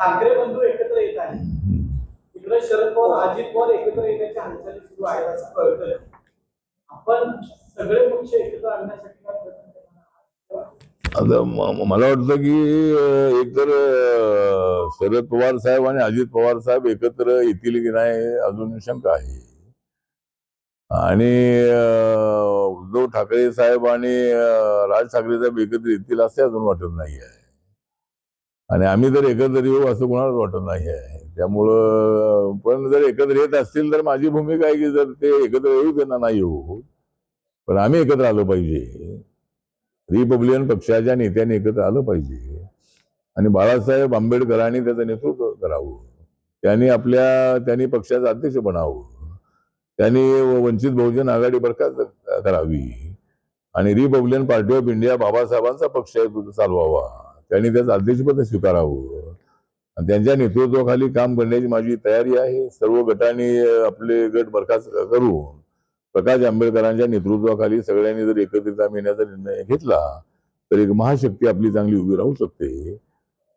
ठाकरे बंधू एकत्र येत आहेत. इकडे शरद पवार अजित पवार एकत्र येण्याच्या हालचाली सुरू आहेत असं कळतंय. आपण सगळे पक्ष एकत्र आणण्यासाठी काय प्रयत्न करणार आहात? आता म- मला वाटतं की अं, एकतर अं, शरद पवार साहेब आणि अजित पवार साहेब एकत्र येतील की नाही हे अजून शंका आहे. आणि अं, उद्धव ठाकरे साहेब आणि अं, राज ठाकरे साहेब एकत्र येतील असे अजून वाटत नाही आहे आणि आम्ही जर एकत्र येऊ असं कोणालाच वाटत नाही आहे त्यामुळं पण जर एकत्र येत असतील तर माझी भूमिका आहे की जर ते एकत्र येऊ त्यांना नाही येऊ. पण आम्ही एकत्र आलो पाहिजे. रिपब्लिकन पक्षाच्या नेत्यांनी एकत्र आलं पाहिजे. आणि बाळासाहेब आंबेडकरांनी त्याचं नेतृत्व करावं. त्यांनी आपल्या त्यांनी पक्षाचं अध्यक्ष बनावं. त्यांनी वंचित बहुजन आघाडी बरखास्त करावी. आणि रिपब्लिकन पार्टी ऑफ इंडिया बाबासाहेबांचा पक्ष आहे तो चालवावा. त्यांनी त्याचं अध्यक्षपद स्वीकारावं. आणि त्यांच्या नेतृत्वाखाली काम करण्याची माझी तयारी आहे. सर्व गटांनी आपले गट बरखास्त करून प्रकाश आंबेडकरांच्या नेतृत्वाखाली सगळ्यांनी जर एकत्रित येण्याचा निर्णय घेतला तर एक महाशक्ती आपली चांगली उभी राहू शकते.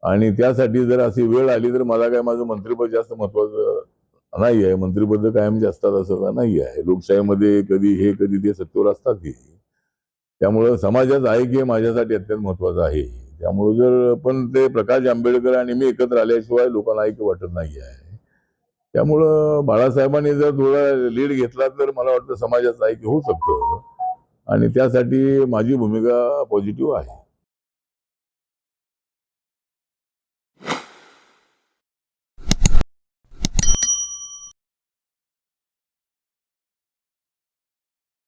आणि त्यासाठी जर अशी वेळ आली तर मला काय माझं मंत्रिपद जास्त महत्वाचं नाही आहे. मंत्रिपद कायम असतात असं नाही आहे. लोकशाहीमध्ये कधी हे कधी ते सत्तेवर असतात की त्यामुळं समाजात आहे हे माझ्यासाठी अत्यंत महत्वाचं आहे. त्यामुळं जर पण ते प्रकाश आंबेडकर आणि मी एकत्र आल्याशिवाय लोकांना ऐक्य वाटत नाही आहे. त्यामुळं बाळासाहेबांनी जर थोडा लीड घेतला तर मला वाटतं समाजाचं ऐक्य होऊ शकतं. आणि त्यासाठी माझी भूमिका पॉझिटिव्ह आहे.